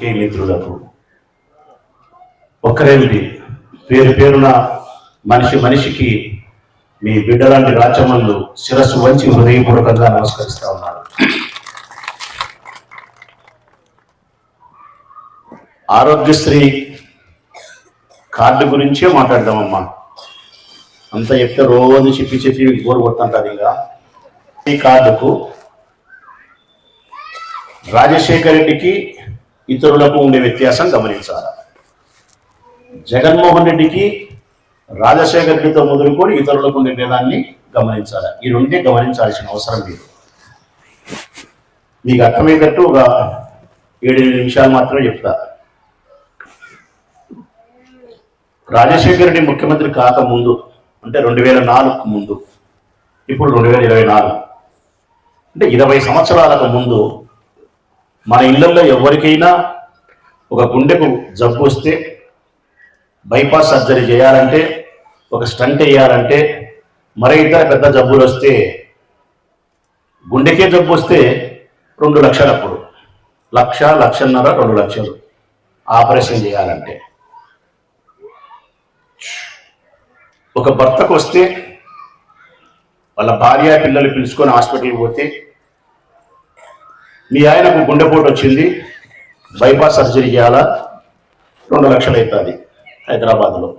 కే మిత్రులకు ఒక్కరేమిటి? పేరు పేరున మనిషి మనిషికి మీ బిడ్డలాంటి రాచమల్లు శిరస్సు వంచి హృదయపూర్వకంగా నమస్కరిస్తా ఉన్నారు. ఆరోగ్యశ్రీ కార్డు గురించే మాట్లాడదామమ్మా. అంత చెప్తే రోజు చెప్పి చెప్పి గోరు కొడుతుంటారు ఇంకా. ఈ కార్డుకు రాజశేఖర్ రెడ్డికి ఇతరులకు ఉండే వ్యత్యాసం గమనించాలి. జగన్మోహన్ రెడ్డికి రాజశేఖర రెడ్డితో మొదలుకొని ఇతరులకు ఉండే భేదాన్ని గమనించాలి. ఈ రెండే గమనించాల్సిన అవసరం లేదు. మీకు అర్థమయ్యేటట్టు ఒక ఏడెనిమిది నిమిషాలు మాత్రమే చెప్తా. రాజశేఖర రెడ్డి ముఖ్యమంత్రి కాక ముందు అంటే రెండు వేల నాలుగుకు ముందు ఇప్పుడు రెండు వేల ఇరవై నాలుగు అంటే ఇరవై సంవత్సరాలకు ముందు మన ఇళ్ళలో ఎవరికైనా ఒక గుండెకు జబ్బు వస్తే బైపాస్ సర్జరీ చేయాలంటే ఒక స్టంట్ వేయాలంటే మరే ఇతర పెద్ద జబ్బులు వస్తే గుండెకే జబ్బు వస్తే రెండు లక్షలు అప్పుడు. లక్ష లక్షన్నర రెండు లక్షలు ఆపరేషన్ చేయాలంటే. ఒక భర్తకు వస్తే వాళ్ళ భార్య పిల్లలు పిలుచుకొని హాస్పిటల్కి పోతే మీ ఆయనకు గుండెపోటు వచ్చింది బైపాస్ సర్జరీ చేయాలా? రెండు లక్షలు అవుతుంది హైదరాబాద్లో.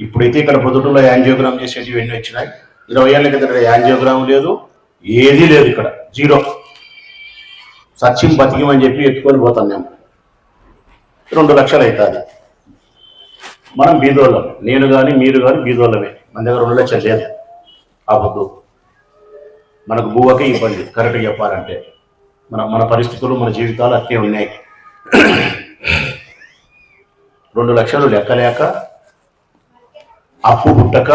ఇప్పుడైతే ఇక్కడ పొద్దుటలో యాంజియోగ్రామ్ చేసేవి ఎన్ని వచ్చినాయి? ఇరవై ఏళ్ళ కింద యాంజియోగ్రామ్ లేదు ఏదీ లేదు ఇక్కడ. జీరో. సత్యం బతికమని చెప్పి ఎత్తుకొని పోతాం మేము. రెండు లక్షలు అవుతుంది. మనం బీదోళ్ళం. నేను కానీ మీరు కానీ బీదోళ్ళమే. మన దగ్గర రెండు లక్షలు లేదు. ఆ పొద్దు మనకు బువ్వకే ఇబ్బంది కరెక్ట్గా చెప్పాలంటే. మన మన పరిస్థితులు మన జీవితాలు అట్టే ఉన్నాయి. రెండు లక్షలు లెక్కలేక అప్పు పుట్టక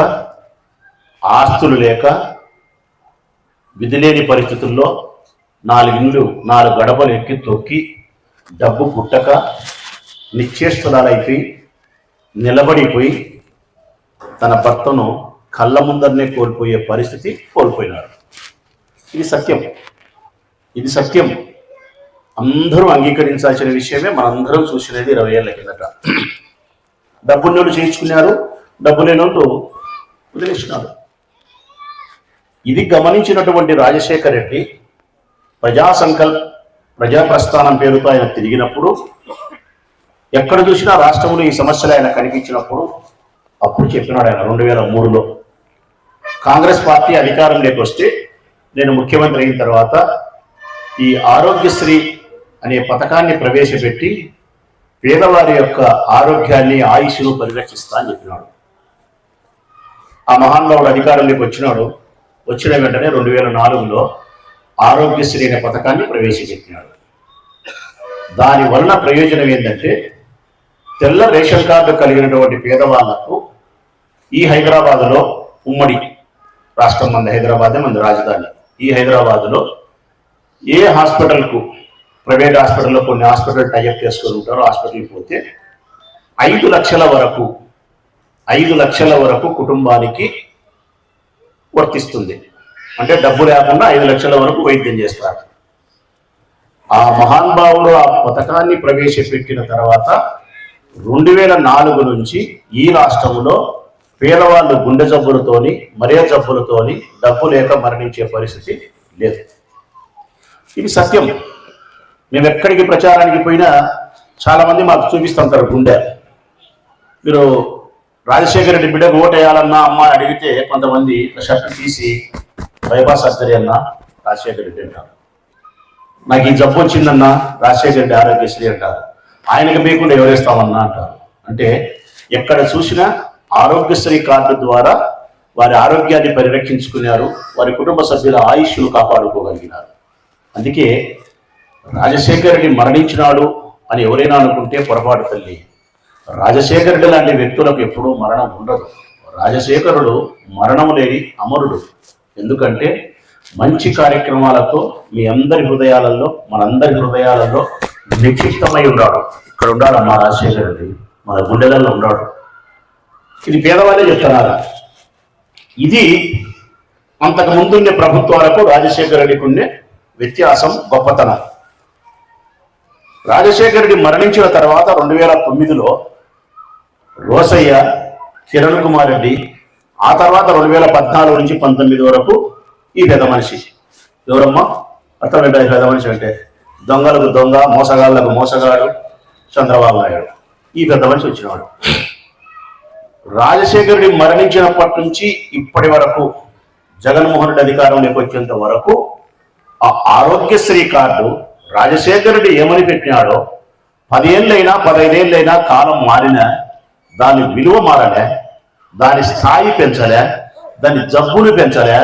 ఆస్తులు లేక విధిలేని పరిస్థితుల్లో నాలుగు ఇండ్లు నాలుగు గడపలు ఎక్కి తొక్కి డబ్బు పుట్టక నిశ్చేష్టురాలైపోయి నిలబడిపోయి తన భర్తను కళ్ళ ముందరనే కోల్పోయే పరిస్థితి కోల్పోయినాడు. ఇది సత్యం. ఇది సత్యం. అందరూ అంగీకరించాల్సిన విషయమే మనందరం చూసినది ఇరవై ఏళ్ళ కిందట. డబ్బున్నోళ్ళు చేయించుకున్నారు డబ్బు లేనోళ్ళు వదిలేసినారు ఇది గమనించినటువంటి రాజశేఖర్ రెడ్డి ప్రజా సంకల్ప ప్రజా ప్రస్థానం పేరుతో ఆయన తిరిగినప్పుడు ఎక్కడ చూసినా రాష్ట్రంలో ఈ సమస్యలు ఆయన కనిపించినప్పుడు అప్పుడు చెప్పినాడు ఆయన రెండు వేల మూడులో. కాంగ్రెస్ పార్టీ అధికారంలోకి వస్తే నేను ముఖ్యమంత్రి అయిన తర్వాత ఈ ఆరోగ్యశ్రీ అనే పథకాన్ని ప్రవేశపెట్టి పేదవారి యొక్క ఆరోగ్యాన్ని ఆయుష్ను పరిరక్షిస్తా అని చెప్పినాడు. ఆ మహానుభావుడు అధికారంలోకి వచ్చినాడు. వచ్చిన వెంటనే రెండు వేల నాలుగులో ఆరోగ్యశ్రీ అనే పథకాన్ని ప్రవేశపెట్టినాడు. దాని వలన ప్రయోజనం ఏంటంటే తెల్ల రేషన్ కార్డు కలిగినటువంటి పేదవాళ్ళకు ఈ హైదరాబాద్లో ఉమ్మడి రాష్ట్రం మంది హైదరాబాదే మంది రాజధాని. ఈ హైదరాబాద్లో ఏ హాస్పిటల్కు ప్రైవేట్ హాస్పిటల్లో కొన్ని హాస్పిటల్ టైఅప్ చేసుకొని ఉంటారో హాస్పిటల్కి పోతే ఐదు లక్షల వరకు ఐదు లక్షల వరకు కుటుంబానికి వర్తిస్తుంది. అంటే డబ్బు లేకుండా ఐదు లక్షల వరకు వైద్యం చేస్తారు. ఆ మహానుభావుడు ఆ పథకాన్ని ప్రవేశపెట్టిన తర్వాత రెండు వేల నాలుగు నుంచి ఈ రాష్ట్రంలో పేదవాళ్ళు గుండె జబ్బులతోని మరే జబ్బులతోని డబ్బు లేక మరణించే పరిస్థితి లేదు. ఇది సత్యం. మేము ఎక్కడికి ప్రచారానికి పోయినా చాలామంది మాకు చూపిస్తుంటారు గుండె. మీరు రాజశేఖర రెడ్డి బిడ్డకు ఓటేయాలన్నా వేయాలన్నా అమ్మ అని అడిగితే కొంతమంది షర్ట్ తీసి బైపాస్ సర్జరీ అన్నా రాజశేఖర రెడ్డి అంటారు. నాకు ఈ జబ్బు వచ్చిందన్నా రాజశేఖర రెడ్డి ఆరోగ్యశ్రీ అంటారు. ఆయనకి మీకుండా ఎవరేస్తామన్నా అంటారు. అంటే ఎక్కడ చూసినా ఆరోగ్యశ్రీ కార్డు ద్వారా వారి ఆరోగ్యాన్ని పరిరక్షించుకున్నారు వారి కుటుంబ సభ్యుల ఆయుష్ను కాపాడుకోగలిగినారు. అందుకే రాజశేఖరుడి రెడ్డి మరణించినాడు అని ఎవరైనా అనుకుంటే పొరపాటు తల్లి. రాజశేఖరుడు లాంటి వ్యక్తులకు ఎప్పుడూ మరణం ఉండదు. రాజశేఖరుడు మరణము లేని అమరుడు. ఎందుకంటే మంచి కార్యక్రమాలతో మీ అందరి హృదయాలలో మనందరి హృదయాలలో నిక్షిప్తమై ఉన్నాడు. ఇక్కడ ఉన్నాడు మా రాజశేఖర మన గుండెలలో ఉన్నాడు. ఇది పేదవాళ్ళే చెప్తున్నారా. ఇది అంతకు ముందుండే ప్రభుత్వాలకు రాజశేఖర రెడ్డికి ఉండే వ్యత్యాసం గొప్పతనం. రాజశేఖర రెడ్డి మరణించిన తర్వాత రెండు వేల తొమ్మిదిలో రోసయ్య కిరణ్ కుమార్ రెడ్డి ఆ తర్వాత రెండు వేల పద్నాలుగు నుంచి పంతొమ్మిది వరకు ఈ పెద్ద మనిషి. ఎవరమ్మా? అర్థమైందా పెద్ద మనిషి అంటే దొంగలకు దొంగ మోసగాళ్ళకు మోసగాడు చంద్రబాబు నాయుడు. ఈ పెద్ద మనిషి వచ్చినవాడు. రాజశేఖరుడి రెడ్డి మరణించినప్పటి నుంచి ఇప్పటి వరకు జగన్మోహన్ రెడ్డి అధికారంలోకి వచ్చేంత వరకు ఆ ఆరోగ్యశ్రీ కార్డు రాజశేఖరుడు రెడ్డి ఏమని పెట్టినాడో పదేళ్ళైనా పదైదేళ్ళైనా కాలం మారినా దాని విలువ మారలే దాని స్థాయి పెంచలే దాని జబ్బులు పెంచలే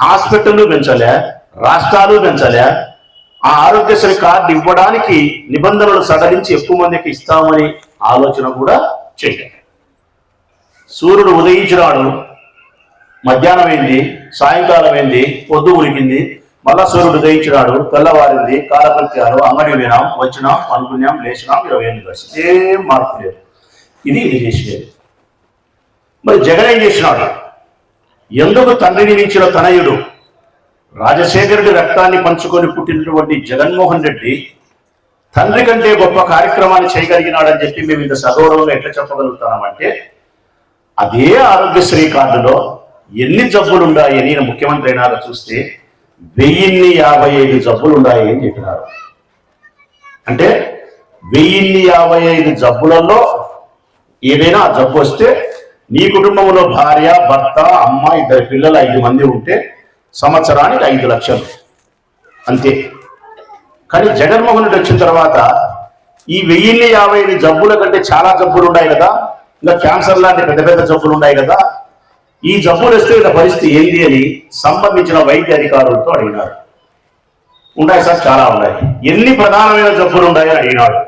హాస్పిటళ్ళు పెంచలే రాష్ట్రాలు పెంచలే ఆ ఆరోగ్యశ్రీ కార్డు ఇవ్వడానికి నిబంధనలు సడలించి ఎక్కువ మందికి ఇస్తామని ఆలోచన కూడా చేయాలి సూర్యుడు ఉదయించినాడు. మధ్యాహ్నం అయింది సాయంకాలం అయింది పొద్దు ఉరికింది మళ్ళా సూర్యుడు ఉదయించినాడు తెల్లవారింది కాలకృత్యాలు అంగడి వినాం వచ్చినాం అనుకున్నాం లేచినాం ఇరవై ఎనిమిది వచ్చింది ఏం మార్పు లేదు. ఇది ఇది చేసేది. మరి జగన్ ఏం చేసినాడు? ఎందుకు తండ్రిని మించిన తనయుడు? రాజశేఖరుడి రక్తాన్ని పంచుకొని పుట్టినటువంటి జగన్మోహన్ రెడ్డి తండ్రి కంటే గొప్ప కార్యక్రమాన్ని చేయగలిగినాడని చెప్పి మేము ఇంత సగౌరవంగా ఎట్లా చెప్పగలుగుతున్నామంటే అదే ఆరోగ్యశ్రీ కార్డులో ఎన్ని జబ్బులు ఉన్నాయి అని ముఖ్యమంత్రి అయినారో చూస్తే వెయ్యిన్ని యాభై ఐదు జబ్బులు ఉన్నాయి అని చెప్పినారు. అంటే వెయ్యిన్ని యాభై ఐదు జబ్బులలో ఏదైనా జబ్బు వస్తే నీ కుటుంబంలో భార్య భర్త అమ్మ ఇద్దరు పిల్లలు ఐదు మంది ఉంటే సంవత్సరానికి ఐదు లక్షలు. అంతే. కానీ జగన్మోహన్ రెడ్డి వచ్చిన తర్వాత ఈ వెయ్యిన్ని యాభై ఐదు జబ్బుల కంటే చాలా జబ్బులు ఉన్నాయి కదా. ఇంకా క్యాన్సర్ లాంటి పెద్ద పెద్ద జబ్బులు ఉన్నాయి కదా ఈ జబ్బులు వస్తే ఇలా పరిస్థితి ఏంది అని సంబంధించిన వైద్య అధికారులతో అడిగినారు. ఉన్నాయి సార్ చాలా ఉన్నాయి. ఎన్ని ప్రధానమైన జబ్బులు ఉన్నాయని అడిగినాడు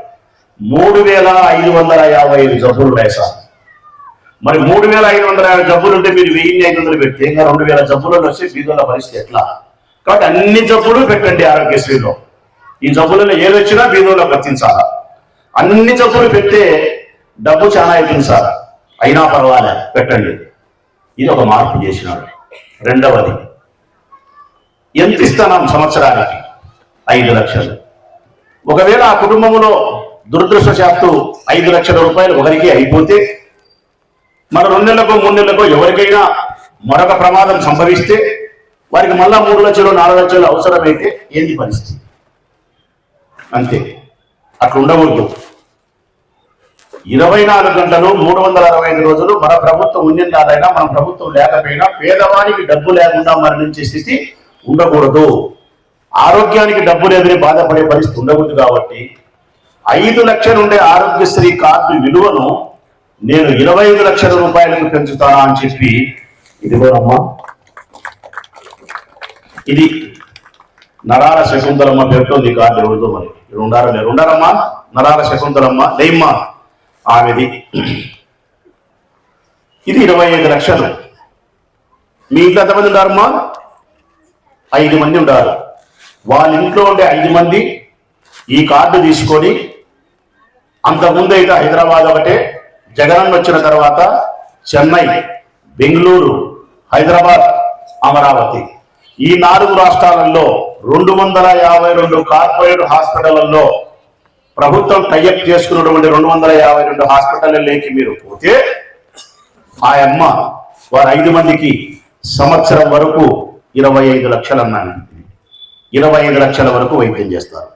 మూడు వేల ఐదు వందల యాభై ఐదు జబ్బులు ఉన్నాయి సార్. మరి మూడు వేల ఐదు వందల యాభై జబ్బులు ఉంటే మీరు వెయ్యి ఐదు వందలు పెడితే ఇంకా రెండు వేల జబ్బులలో వస్తే బీదోళ్ళ పరిస్థితి ఎట్లా? కాబట్టి అన్ని జబ్బులు పెట్టండి ఆరోగ్యశ్రీలో. ఈ జబ్బులలో ఏది వచ్చినా బీదోళ్ళకి వర్తించాలా అన్ని జబ్బులు పెడితే డబ్బు చాలా అవుతుంది సార్. అయినా పర్వాలే పెట్టండి. ఇది ఒక మార్పు చేసినాడు. రెండవది ఎంత ఇస్తున్నాం సంవత్సరానికి? ఐదు లక్షలు. ఒకవేళ ఆ కుటుంబంలో దురదృష్టశాత్తు ఐదు లక్షల రూపాయలు ఒకరికి అయిపోతే మన రెండు నెలలకు మూడు నెలలకు ఎవరికైనా మరొక ప్రమాదం సంభవిస్తే వారికి మళ్ళా మూడు లక్షలు నాలుగు లక్షలు అవసరమైతే ఏంది పరిస్థితి? అంతే. అట్లా ఉండకూడదు ఇరవై నాలుగు గంటలు మూడు వందల అరవై ఐదు రోజులు మన ప్రభుత్వం ఉన్నిందాలైనా మన ప్రభుత్వం లేకపోయినా పేదవానికి డబ్బు లేకుండా మరణించే స్థితి ఉండకూడదు. ఆరోగ్యానికి డబ్బు లేదని బాధపడే పరిస్థితి ఉండకూడదు కాబట్టి ఐదు లక్షలు ఉండే ఆరోగ్యశ్రీ కార్డు విలువను నేను ఇరవై ఐదు లక్షల రూపాయలకు పెంచుతానా అని చెప్పి ఇదిగోనమ్మా. ఇది నరాల శకుంతలమ్మ పేరుతో నీ కార్డు ఎవరితో మరి? ఇది ఉండారా లేరు ఉండారమ్మా నరాల శకుంతలమ్మ. లేమ్మా. ఆమెది ఇది ఇరవై ఐదు లక్షలు. మీ ఇంట్లో ఎంతమంది ఉండారమ్మా ఐదు మంది ఉండారు. వాళ్ళ ఇంట్లో ఉండే ఐదు మంది ఈ కార్డు తీసుకొని అంతకుముందు అయితే హైదరాబాద్ ఒకటే జగనన్న వచ్చిన తర్వాత చెన్నై బెంగళూరు హైదరాబాద్ అమరావతి. ఈ నాలుగు రాష్ట్రాలలో రెండు వందల యాభై రెండు కార్పొరేట్ హాస్పిటళ్ళలో ప్రభుత్వం టైఅప్ చేసుకున్నటువంటి రెండు వందల యాభై రెండు హాస్పిటల్లోకి మీరు పోతే ఆ అమ్మ వారు ఐదు మందికి సంవత్సరం వరకు ఇరవై ఐదు లక్షలు అన్నాను. ఇరవై ఐదు లక్షల వరకు వైద్యం చేస్తారు.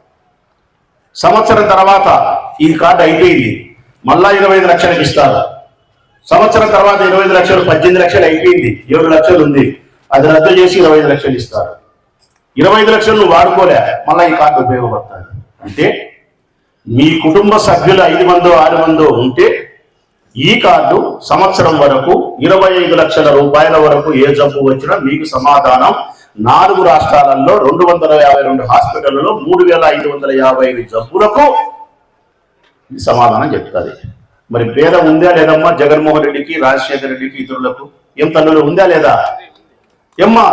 సంవత్సరం తర్వాత ఈ కార్డు అయిపోయింది. మళ్ళా ఇరవై ఐదు లక్షలకు ఇస్తారు. సంవత్సరం తర్వాత ఇరవై ఐదు లక్షలు పద్దెనిమిది లక్షలు అయిపోయింది. ఏడు లక్షలు ఉంది. అది రద్దు చేసి ఇరవై ఐదు లక్షలు ఇస్తారు. ఇరవై ఐదు లక్షలు వాడుకోలే మళ్ళీ ఈ కార్డు ఉపయోగపడతాయి అంటే మీ కుటుంబ సభ్యులు ఐదు మందో ఆరు మందో ఉంటే ఈ కార్డు సంవత్సరం వరకు ఇరవై ఐదు లక్షల రూపాయల వరకు ఏ జబ్బు వచ్చినా మీకు సమాధానం. నాలుగు రాష్ట్రాలలో రెండు వందల యాభై రెండు హాస్పిటల్లో మూడు వేల ఐదు వందల యాభై ఐదు జబ్బులకు సమాధానం చెప్తుంది. మరి పేద ఉందా లేదమ్మా జగన్మోహన్ రెడ్డికి రాజశేఖర రెడ్డికి ఇతరులకు? ఏం తల్లులు ఉందా లేదా? ఏమ్మా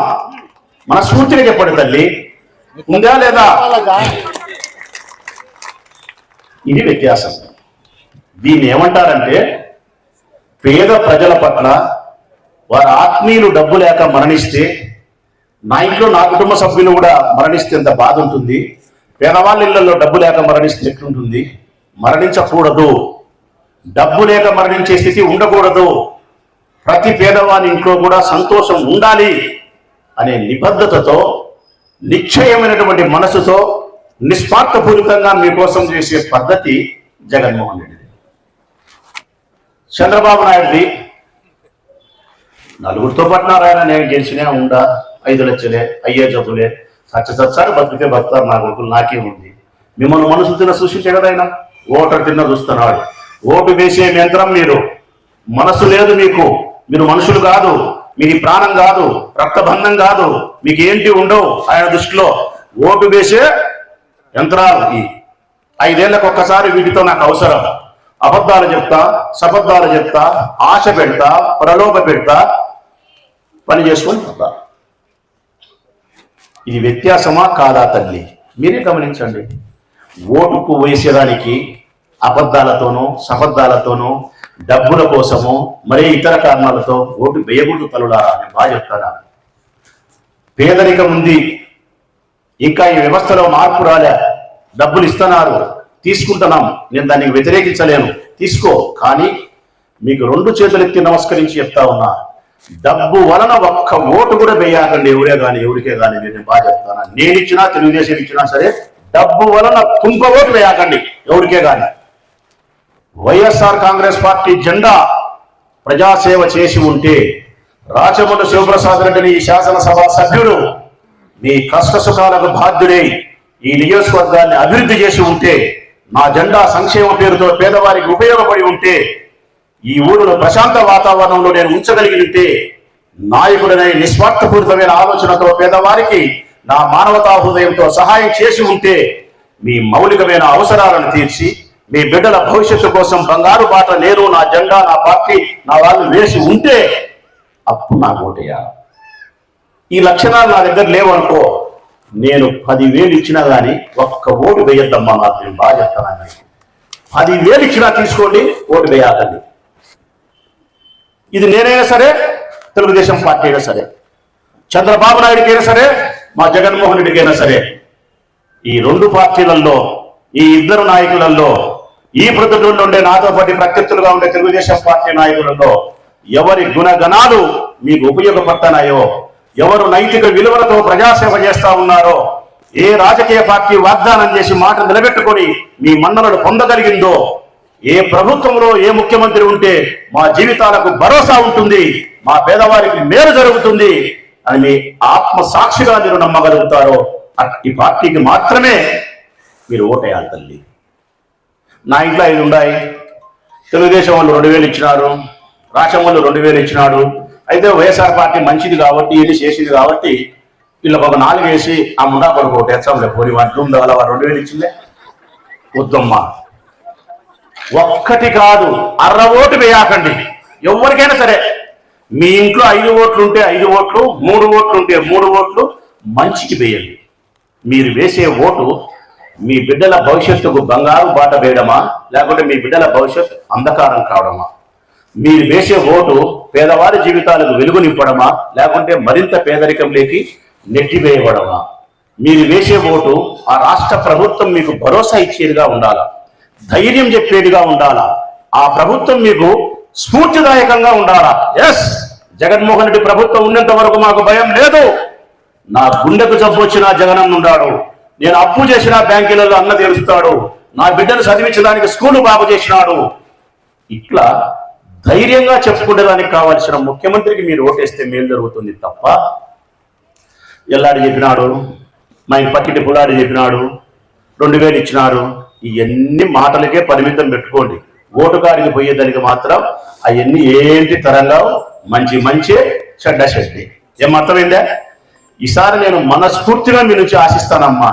మనస్ఫూర్తిగా చెప్పండి తల్లి. ఉందా లేదా? ఇది వ్యత్యాసం. దీన్ని ఏమంటారంటే పేద ప్రజల పట్ల వారి ఆత్మీయులు డబ్బు లేక మరణిస్తే నా ఇంట్లో నా కుటుంబ సభ్యులు కూడా మరణిస్తే ఎంత బాధ ఉంటుంది పేదవాళ్ళ ఇళ్ళలో డబ్బు లేక మరణిస్తే ఎట్లుంటుంది? మరణించకూడదు. డబ్బు లేక మరణించే స్థితి ఉండకూడదు. ప్రతి పేదవాని ఇంట్లో కూడా సంతోషం ఉండాలి అనే నిబద్ధతతో నిశ్చయమైనటువంటి మనసుతో నిస్వార్థపూరితంగా మీకోసం చేసే పద్ధతి జగన్మోహన్ రెడ్డిది. చంద్రబాబు నాయుడుది నలుగురితో పట్టినారాయణ నేను గెలిచినే ఉండా ఐదు లక్షలే అయ్యే చదువులే సచ్చ సచ్చారు బతికే బతారు నా కొడుకులు నాకే ఉంది. మిమ్మల్ని మనసు తిన్న సృష్టించే కదా ఆయన? ఓటర్ తిన్న చూస్తున్నాడు. ఓటు వేసే యంత్రం మీరు. మనసు లేదు మీకు. మీరు మనుషులు కాదు. మీది ప్రాణం కాదు. రక్తబంధం కాదు. మీకు ఏంటి ఉండవు? ఆయన దృష్టిలో ఓటు వేసే యంత్రాలు ఈ ఐదేళ్ళకు ఒక్కసారి వీటితో నాకు అవసరం. అబద్ధాలు చెప్తా సబద్ధాలు చెప్తా ఆశ పెడతా ప్రలోభ పెడతా పని చేసుకొని పోతా. ఇది వ్యత్యాసమా కాదా తల్లి? మీరే గమనించండి. ఓటుకు వేసేదానికి అబద్ధాలతోనూ సబద్ధాలతోనూ డబ్బుల కోసము మరే ఇతర కారణాలతో ఓటు వేయకూడదు తలుడారా అని బాగా చెప్తారా పేదరికం ఉంది. ఇంకా ఈ వ్యవస్థలో మార్పు రాలే. డబ్బులు ఇస్తున్నారు. తీసుకుంటున్నాం. నేను దానికి వ్యతిరేకించలేను. తీసుకో. కానీ మీకు రెండు చేతులెత్తి నమస్కరించి చెప్తా ఉన్నా. డబ్బు వలన ఒక్క ఓటు కూడా వేయకండి. ఎవరే కానీ ఎవరికే కానీ నేను బాగా చెప్తాను? నేను ఇచ్చినా తెలుగుదేశం ఇచ్చినా సరే డబ్బు వలన తుంప ఓటు వేయకండి. ఎవరికే కానీ వైఎస్ఆర్ కాంగ్రెస్ పార్టీ జెండా ప్రజాసేవ చేసి ఉంటే రాచమండ్రి శివప్రసాద్ రెడ్డిని ఈ శాసనసభ సభ్యుడు మీ కష్ట సుఖాలకు బాధ్యుడై ఈ నియోజకవర్గాన్ని అభివృద్ధి చేసి ఉంటే నా జెండా సంక్షేమ పేరుతో పేదవారికి ఉపయోగపడి ఉంటే ఈ ఊరిలో ప్రశాంత వాతావరణంలో నేను ఉంచగలిగి ఉంటే నాయకుడనే నిస్వార్థపూరితమైన ఆలోచనతో పేదవారికి నా మానవతా హృదయంతో సహాయం చేసి ఉంటే మీ మౌలికమైన అవసరాలను తీర్చి మీ బిడ్డల భవిష్యత్తు కోసం బంగారు బాట నేను నా జెండా నా పార్టీ నా వాళ్ళు వేసి ఉంటే అప్పుడు నాకు ఓటేయాలి. ఈ లక్షణాలు నా దగ్గర లేవనుకో నేను పదివేలు ఇచ్చినా కానీ ఒక్క ఓటు వేయద్దమ్మా నాకు నేను బాగా చెప్తాను పదివేలు ఇచ్చినా తీసుకోండి ఓటు వేయాలండి. ఇది నేనైనా సరే తెలుగుదేశం పార్టీ అయినా సరే చంద్రబాబు నాయుడికైనా సరే మా జగన్మోహన్ రెడ్డికైనా సరే ఈ రెండు పార్టీలలో ఈ ఇద్దరు నాయకులలో ఈ ప్రతిలో ఉండే నాతో పాటు ప్రత్యర్థులుగా ఉండే తెలుగుదేశం పార్టీ నాయకులలో ఎవరి గుణగణాలు మీకు ఉపయోగపడుతున్నాయో ఎవరు నైతిక విలువలతో ప్రజాసేవ చేస్తా ఉన్నారో ఏ రాజకీయ పార్టీ వాగ్దానం చేసి మాట నిలబెట్టుకొని మీ మన్నలను పొందగలిగిందో ఏ ప్రభుత్వంలో ఏ ముఖ్యమంత్రి ఉంటే మా జీవితాలకు భరోసా ఉంటుంది మా పేదవారికి మేలు జరుగుతుంది అని మీ ఆత్మ సాక్షిగా మీరు నమ్మగలుగుతారో ఈ పార్టీకి మాత్రమే మీరు ఓటేయాలి తల్లి. నా ఇంట్లో ఐదు ఉన్నాయి తెలుగుదేశం వాళ్ళు రెండు వేలు ఇచ్చినారు రాష్ట్రం వాళ్ళు రెండు వేలు ఇచ్చినాడు అయితే వైఎస్ఆర్ పార్టీ మంచిది కాబట్టి ఇది చేసింది కాబట్టి వీళ్ళకి ఒక నాలుగు వేసి ఆ ముండా కొడుకు ఒకటి ఎచ్చాంలే పోని వాటి ఉందా అలా వాడు రెండు వేలు ఇచ్చిందే. వద్దమ్మా. ఒక్కటి కాదు అర్ర ఓటు వేయాకండి. ఎవరికైనా సరే. మీ ఇంట్లో ఐదు ఓట్లు ఉంటే ఐదు ఓట్లు మూడు ఓట్లు ఉంటే మూడు ఓట్లు మంచికి వేయండి. మీరు వేసే ఓటు మీ బిడ్డల భవిష్యత్తుకు బంగారు బాట వేయడమా? లేకుంటే మీ బిడ్డల భవిష్యత్ అంధకారం కావడమా? మీరు వేసే ఓటు పేదవారి జీవితాలకు వెలుగు నింపడమా లేకుంటే మరింత పేదరికంలోకి నెట్టివేయబడమా? మీరు వేసే ఓటు ఆ రాష్ట్ర ప్రభుత్వం మీకు భరోసా ఇచ్చేదిగా ఉండాలా? ధైర్యం చెప్పేదిగా ఉండాలా? ఆ ప్రభుత్వం మీకు స్ఫూర్తిదాయకంగా ఉండాలా? ఎస్ జగన్మోహన్ రెడ్డి ప్రభుత్వం ఉన్నంత వరకు మాకు భయం లేదు. నా గుండెకు జబ్బు వచ్చినా జగనన్న ఉన్నాడు నేను అప్పు చేసిన బ్యాంకులలో అన్న తెలుస్తాడు నా బిడ్డను చదివించడానికి స్కూలు బాగు చేసినాడు. ఇట్లా ధైర్యంగా చెప్పుకునేదానికి కావాల్సిన ముఖ్యమంత్రికి మీరు ఓటేస్తే మేలు జరుగుతుంది తప్ప ఎల్లాడి చెప్పినాడు మా ఇంటి పక్కింటి పుల్లాడి చెప్పినాడు రెండు వేలు ఇచ్చినారు. ఇవన్నీ మాటలకే పరిమితం పెట్టుకోండి. ఓటుకాడికి పోయేదానికి మాత్రం అవన్నీ ఏంటి తరంగా? మంచి మంచి చెడ్డ చెడ్డి. ఏమర్థమైందా ఈసారి నేను మనస్ఫూర్తిగా మీ నుంచి ఆశిస్తానమ్మా.